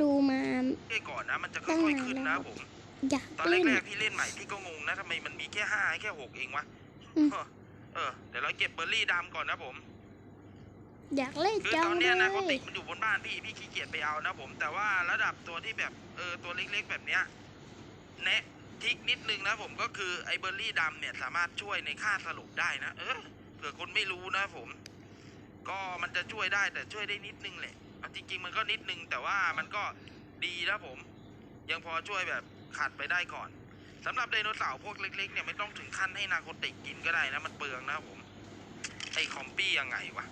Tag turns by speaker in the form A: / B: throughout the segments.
A: ดูมา
B: เอ้ยก่อนนะมันจะค่อยๆขึ้นนะผม
A: อยาก
B: ตอน
A: เล่น
B: แรกๆพี่เล่นใหม่พี่ก็งงนะทำไมมันมีแค่ห้าแค่หกเองวะ
A: อืม
B: เออเออเดี๋ยวเราเก็บเบอร์รี่ดำก่อนนะผม
A: อยากเล่น
B: คือ
A: จั
B: ต
A: ง
B: อน
A: เล
B: เนี้ยนะเขาติ
A: ย
B: ดมันอยู่บนบ้านพี่พี่ขี้เกียจไปเอานะผม แต่ว่าระดับตัวที่แบบเออตัวเล็กๆแบบเนี้ยแนะทิกนิดนึงนะผมก็คือไอ้เบอร์รี่ดำเนี่ยสามารถช่วยในค่าสรุปได้นะเออเผื่อคนไม่รู้นะผม ก็มันจะช่วยได้แต่ช่วยได้นิดนึงแหละเอา จริง ๆ มันก็นิดนึงแต่ว่ามันก็ดีนะผม ยังพอช่วยแบบขัดไปได้ก่อนสำหรับไดโนเสาร์พวกเล็ก ๆ เนี่ยไม่ต้องถึงขั้นให้นาโคติกกินก็ได้นะ มันเปลืองนะผม ไอ้คอมปี้ยังไงวะ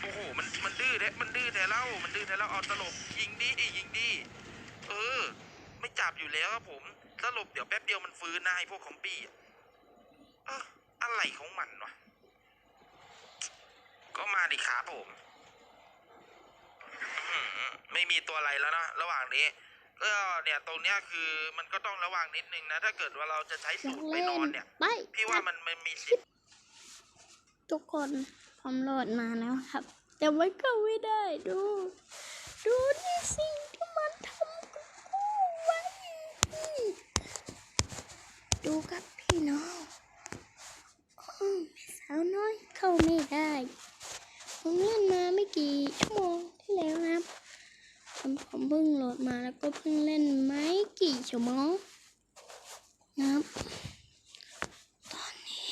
B: โอ้โห มันมันดื้อแท้มันดื้อแท้เล่า มันดื้อแท้เล่าเอาตลบยิงดิยิงดิเออ ไม่จับอยู่แล้วครับผมตลบเดี๋ยวแป๊บเดียวมันฟื้นนะไอ้พวกคอมปี้อะอะไรของมันวะ ก็มาดิครับผมอื้อหือไม่มีตัวอะไรแล้วนะระหว่างนี้ก็เนี่ยตรงเนี้ยคือมันก็ต้องระวังนิดนึงนะ ถ้าเกิดว่าเราจะใช้
A: อยา
B: สู
A: ก
B: ตรไป
A: เล่
B: นอน
A: น
B: เนี่ย
A: ไป
B: พี่ว่ามันมันมีสิทธิ์
A: ทุกคนผมโหลดมาแล้วครับ แต่มันก็ไม่ได้ดู ดูนี่สิ่งที่มันทำกับกูไว้ดูครับพี่น้องโอ้แม่สาวน้อยเข้าไม่ได้ ผมเล่นมาไม่กี่ชั่วโมงที่แล้วนะครับผมผมเพิ่งโหลดมาแล้วก็เพิ่งเล่นไม่กี่ชั่วโมงนะครับ ตอนนี้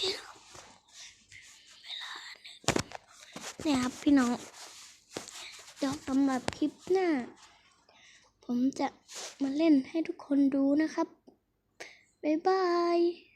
A: เวลาหนึ่งเนี่ยครับพี่น้องเดี๋ยวสำหรับคลิปหน้า ผมจะมาเล่นให้ทุกคนดูนะครับ บ๊ายบาย